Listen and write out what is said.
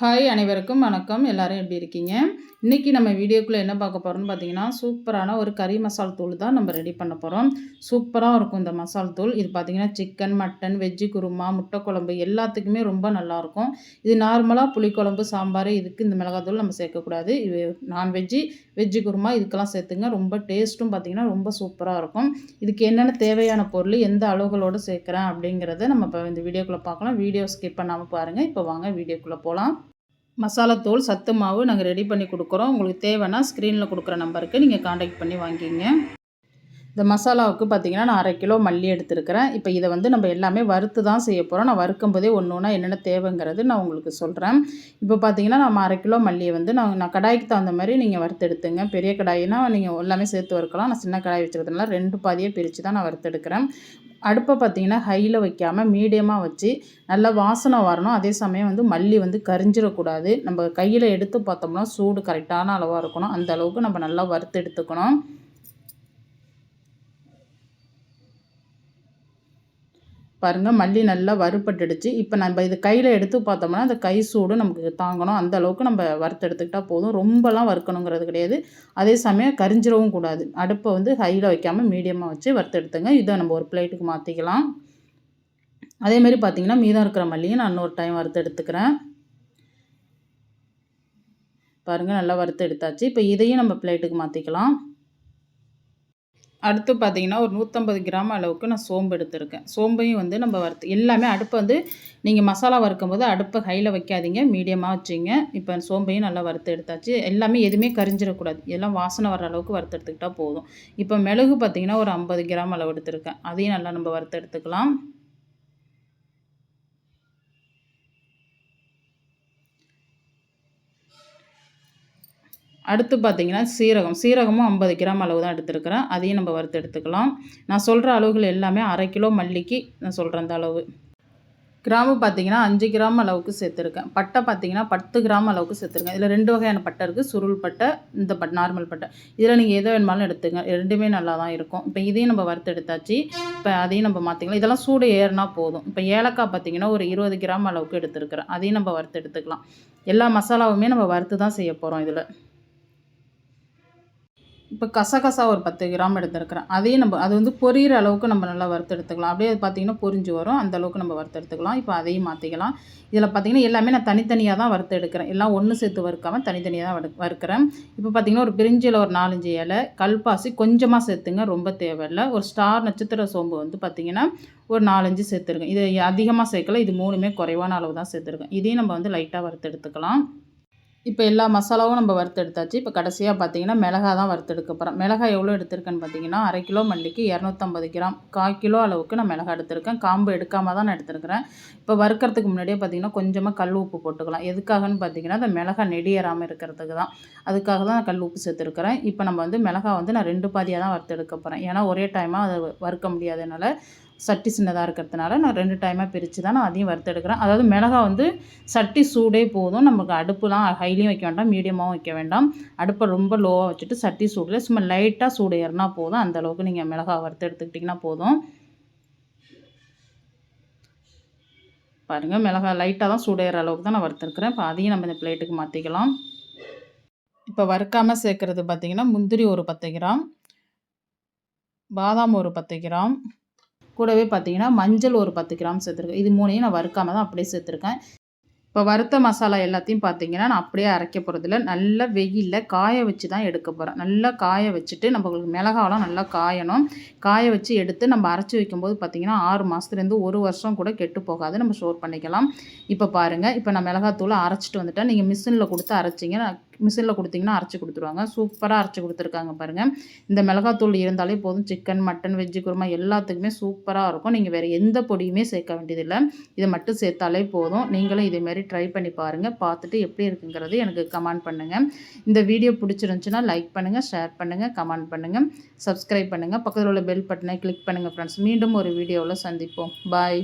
Hi அனைவருக்கும் வணக்கம். எல்லோரும் எப்படி இருக்கீங்க? இன்றைக்கி நம்ம வீடியோக்குள்ளே என்ன பார்க்க போகிறோம்னு பார்த்தீங்கன்னா சூப்பரான ஒரு கறி மசால் தூள் தான் நம்ம ரெடி பண்ண போகிறோம் சூப்பராக இருக்கும் இந்த மசால் தூள். இது பார்த்திங்கன்னா சிக்கன் மட்டன் வெஜ்ஜு குருமா முட்டை குழம்பு எல்லாத்துக்குமே ரொம்ப நல்லாயிருக்கும் இது நார்மலாக புளிக்குழம்பு சாம்பார் இதுக்கு இந்த மிளகாத்தூள் நம்ம சேர்க்கக்கூடாது. இது நான்வெஜ்ஜு வெஜ்ஜு குருமா இதுக்கெல்லாம் சேர்த்துங்க. ரொம்ப டேஸ்ட்டும் பார்த்திங்கன்னா ரொம்ப சூப்பராக இருக்கும். இதுக்கு என்னென்ன தேவையான பொருள் எந்த அளவுகளோடு சேர்க்குறேன் அப்படிங்கிறத நம்ம இப்போ இந்த வீடியோக்குள்ளே பார்க்கலாம். வீடியோ ஸ்கிப் பண்ணாமல் பாருங்கள் இப்போ வாங்க வீடியோக்குள்ளே போகலாம். மசாலாத்தூள் சத்து மாவு நாங்கள் ரெடி பண்ணி கொடுக்குறோம். உங்களுக்கு தேவைன்னா ஸ்க்ரீனில் கொடுக்குற நம்பருக்கு நீங்கள் காண்டாக்ட் பண்ணி வாங்கிங்க இந்த மசாலாவுக்கு பார்த்திங்கன்னா நான் அரை கிலோ மல்லி எடுத்துருக்கிறேன். இப்போ இதை வந்து நம்ம எல்லாமே வறுத்து தான் செய்ய போகிறோம் நான் வறுக்கும் போதே ஒன்று ஒன்றா என்னென்ன தேவைங்கிறது நான் உங்களுக்கு சொல்கிறேன் இப்போ பார்த்தீங்கன்னா நம்ம அரை கிலோ மல்லியை வந்து நான் நான் கடாய்க்கு தகுந்த மாதிரி நீங்கள் வறுத்து எடுத்துங்க. பெரிய கடாயினா நீங்கள் எல்லாமே சேர்த்து வறுக்கலாம். நான் சின்ன கடாய் வச்சுருக்கிறதுனால ரெண்டு பாதியை பிரித்து தான் நான் வறுத்து எடுக்கிறேன். அடுப்பை பார்த்திங்கன்னா ஹையில் வைக்காமல் மீடியமாக வச்சு நல்லா வாசனை வரணும். அதே சமயம் வந்து மல்லி வந்து கரிஞ்சிடக்கூடாது. நம்ம கையில் எடுத்து பார்த்தோம்னா சூடு கரெக்டான அளவாக இருக்கணும். அந்த அளவுக்கு நம்ம நல்லா வறுத்து எடுத்துக்கணும். பாருங்கள் மல்லி நல்லா வறுப்பட்டுடுச்சு இப்போ நம்ம இது கையில் எடுத்து பார்த்தோம்னா அந்த கை சூடு நமக்கு தாங்கணும். அந்த அளவுக்கு நம்ம வறுத்து எடுத்துக்கிட்டால் போதும். ரொம்பலாம் வறுக்கணுங்கிறது கிடையாது. அதே சமயம் கரிஞ்சிடவும் கூடாது. அடுப்பை வந்து ஹையில் வைக்காமல் மீடியமாக வச்சு வறுத்து எடுத்துங்க. இதை நம்ம ஒரு பிளேட்டுக்கு மாற்றிக்கலாம் அதேமாரி பார்த்திங்கன்னா மீதம் இருக்கிற மல்லியும் நான் இன்னொரு டைம் வறுத்து எடுத்துக்கிறேன். பாருங்கள் நல்லா வறுத்து எடுத்தாச்சு. இப்போ இதையும் நம்ம பிளேட்டுக்கு மாற்றிக்கலாம் அடுத்து பார்த்திங்கன்னா ஒரு நூற்றம்பது கிராம் அளவுக்கு நான் சோம்பு எடுத்திருக்கேன். சோம்பையும் வந்து நம்ம வறுத்து எல்லாமே அடுப்பை வந்து நீங்கள் மசாலா வறுக்கும் போது அடுப்பை கையில் வைக்காதீங்க மீடியமாக வச்சுங்க. இப்போ சோம்பையும் நல்லா வறுத்து எடுத்தாச்சு. எல்லாமே எதுவுமே கரிஞ்சிடக்கூடாது. எல்லாம் வாசனை வர அளவுக்கு வறுத்து எடுத்துக்கிட்டால் போதும். இப்போ மிளகு பார்த்திங்கன்னா ஒரு ஐம்பது கிராம் அளவு எடுத்திருக்கேன். அதையும் நல்லா நம்ம வறுத்து எடுத்துக்கலாம். அடுத்து பார்த்திங்கன்னா சீரகம். சீரகமும் ஐம்பது கிராம் அளவு தான் எடுத்துருக்கிறேன். அதையும் நம்ம வறுத்து எடுத்துக்கலாம். நான் சொல்கிற அளவுகள் எல்லாமே அரை கிலோ மல்லிக்கு நான் சொல்கிற அந்த அளவு. கிராமம் பார்த்தீங்கன்னா அஞ்சு கிராம் அளவுக்கு சேர்த்துருக்கேன். பட்டை பார்த்தீங்கன்னா பத்து கிராம் அளவுக்கு சேர்த்துருக்கேன். இதில் ரெண்டு வகையான பட்டை இருக்குது சுருள் பட்டை இந்த பட் நார்மல் பட்டை. இதில் நீங்கள் எதை வேணுமாலும் எடுத்துங்க. ரெண்டுமே நல்லா தான் இருக்கும். இப்போ இதையும் நம்ம வறுத்து எடுத்தாச்சு. இப்போ அதையும் நம்ம மாற்றிக்கலாம் இதெல்லாம் சூடு ஏறினா போதும். இப்போ ஏலக்காய் பார்த்தீங்கன்னா ஒரு இருபது கிராம் அளவுக்கு எடுத்துருக்குறேன். அதையும் நம்ம வறுத்து எடுத்துக்கலாம். எல்லா மசாலாவுமே நம்ம வறுத்து தான் செய்ய போகிறோம் இதில். இப்போ கசகசா ஒரு பத்து கிராம் எடுத்துருக்கிறேன். அதையும் நம்ம அது வந்து பொரியிற அளவுக்கு நம்ம நல்லா வறுத்து எடுத்துக்கலாம் அப்படியே அது பார்த்திங்கன்னா பொரிஞ்சு வரும். அந்த அளவுக்கு நம்ம வறுத்து எடுத்துக்கலாம் இப்போ அதையும் மாற்றிக்கலாம் இதில் பார்த்திங்கன்னா எல்லாமே நான் தனித்தனியாக தான் வறுத்து எடுக்கிறேன் எல்லாம் ஒன்று சேர்த்து வறுக்காமல் தனித்தனியாக தான் வறு வறுக்கிறேன். இப்போ பார்த்திங்கன்னா ஒரு பிரிஞ்சில் ஒரு நாலஞ்சு இலை கல்பாசி கொஞ்சமாக சேர்த்துங்க. ரொம்ப தேவையில்லை. ஒரு ஸ்டார் நட்சத்திர சோம்பு வந்து பார்த்திங்கன்னா ஒரு நாலஞ்சு சேர்த்துருக்கேன் இது அதிகமாக சேர்க்கல. இது மூணுமே குறைவான அளவு தான் சேர்த்துருக்கேன். இதையும் நம்ம வந்து லைட்டாக வறுத்து எடுத்துக்கலாம் இப்போ எல்லா மசாலாவும் நம்ம வறுத்து எடுத்தாச்சு இப்போ கடைசியாக பார்த்தீங்கன்னா மிளகா தான் வறுத்து எடுக்க போகிறேன் மிளகா எவ்வளோ எடுத்திருக்கேன்னு பார்த்தீங்கன்னா அரை கிலோ மல்லிக்கு இரநூத்தம்பது கிராம். கால் கிலோ அளவுக்கு நான் மிளகா எடுத்திருக்கேன். காம்பு எடுக்காமல் தான் நான் எடுத்திருக்கிறேன். இப்போ வறுக்கிறதுக்கு முன்னாடியே பார்த்தீங்கன்னா கொஞ்சமாக கல் உப்பு போட்டுக்கலாம். எதுக்காகன்னு பார்த்தீங்கன்னா அந்த மிளகா நெடியேறாமல் இருக்கிறதுக்கு தான். அதுக்காக தான் நான் கல் உப்பு சேர்த்துருக்கிறேன். இப்போ நம்ம வந்து மிளகா வந்து நான் ரெண்டு பாதியாக தான் வறுத்து எடுக்க போகிறேன் ஏன்னா ஒரே டைமாக அதை வறுக்க முடியாதனால சட்டி சின்னதாக இருக்கிறதுனால நான் ரெண்டு டைமாக பிரித்து தான் நான் அதையும் வறுத்தெடுக்கிறேன் அதாவது மிளகா வந்து சட்டி சூடே போதும். நமக்கு அடுப்புலாம் ஹைலியும் வைக்க வேண்டாம் மீடியமாகவும் வைக்க வேண்டாம். அடுப்பை ரொம்ப லோவாக வச்சுட்டு சட்டி சூடில் சும்மா லைட்டாக சூடு ஏறினா போதும். அந்தளவுக்கு நீங்கள் மிளகா வறுத்து எடுத்துக்கிட்டிங்கன்னா போதும். பாருங்கள் மிளகா லைட்டாக தான் சூடேற அளவுக்கு தான் நான் வறுத்துருக்குறேன் இப்போ அதையும் நம்ம இந்த பிளேட்டுக்கு மாற்றிக்கலாம் இப்போ வறுக்காமல் சேர்க்குறது பார்த்திங்கன்னா முந்திரி ஒரு பத்து கிராம் பாதாம் ஒரு பத்து கிராம் கூடவே பார்த்தீங்கன்னா மஞ்சள் ஒரு பத்து கிராம் சேர்த்துருக்கேன். இது மூணையும் நான் வறுக்காமல் தான் அப்படியே சேர்த்துருக்கேன். இப்போ வறுத்த மசாலா எல்லாத்தையும் பார்த்தீங்கன்னா நான் அப்படியே அரைக்க போகிறதில்ல நல்லா வெயிலில் காய வச்சு தான் எடுக்க போகிறேன் நல்லா காய வச்சுட்டு நம்மளுக்கு மிளகாலாம் நல்லா காயணும். காய வச்சு எடுத்து நம்ம அரைச்சி வைக்கும்போது பார்த்திங்கன்னா ஆறு மாதத்துலேருந்து ஒரு வருஷம் கூட கெட்டு போகாது. நம்ம ஸ்டோர் பண்ணிக்கலாம். இப்போ பாருங்கள் இப்போ நான் மிளகாத்தூளை அரைச்சிட்டு வந்துட்டேன். நீங்கள் மிஷினில் கொடுத்து அரைச்சிங்க. மிஷினில் கொடுத்தீங்கன்னா அரைச்சி கொடுத்துருவாங்க. சூப்பராக அரைச்சி கொடுத்துருக்காங்க பாருங்கள் இந்த மிளகாத்தூள் இருந்தாலே போதும். சிக்கன் மட்டன் வெஜ்ஜு குருமா எல்லாத்துக்குமே சூப்பராக இருக்கும். நீங்கள் வேறு எந்த பொடியுமே சேர்க்க வேண்டியதில்லை. இதை மட்டும் சேர்த்தாலே போதும். நீங்களும் இதேமாரி ட்ரை பண்ணி பாருங்கள் பார்த்துட்டு எப்படி இருக்குங்கிறது எனக்கு கமெண்ட் பண்ணுங்கள் இந்த வீடியோ பிடிச்சிருந்துச்சுன்னா லைக் பண்ணுங்கள் ஷேர் பண்ணுங்கள் கமெண்ட் பண்ணுங்கள் சப்ஸ்கிரைப் பண்ணுங்கள் பக்கத்தில் உள்ள பெல் பட்டனை கிளிக் பண்ணுங்கள் ஃப்ரெண்ட்ஸ் மீண்டும் ஒரு வீடியோவில் சந்திப்போம். பாய்